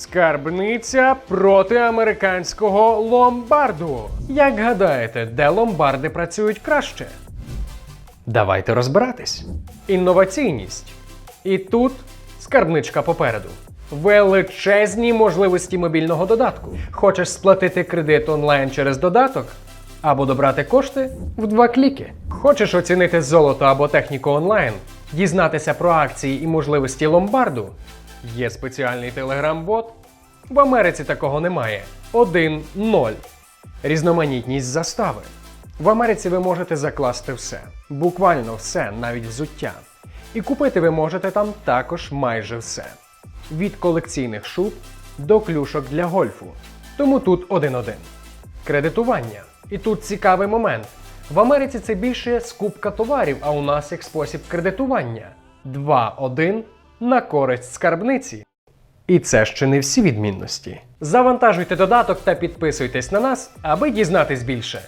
Скарбниця проти американського ломбарду. Як гадаєте, де ломбарди працюють краще? Давайте розбиратись. Інноваційність. І тут скарбничка попереду. Величезні можливості мобільного додатку. Хочеш сплатити кредит онлайн через додаток? Або добрати кошти в два кліки. Хочеш оцінити золото або техніку онлайн, дізнатися про акції і можливості ломбарду? Є спеціальний телеграм-бот. В Америці такого немає. 1-0. Різноманітність застави. В Америці ви можете закласти все, буквально все, навіть взуття. І купити ви можете там також майже все. Від колекційних шуб до клюшок для гольфу. Тому тут один-один. Кредитування. І тут цікавий момент. В Америці це більше скупка товарів, а у нас як спосіб кредитування. 2-1 на користь скарбниці. І це ще не всі відмінності. Завантажуйте додаток та підписуйтесь на нас, аби дізнатись більше.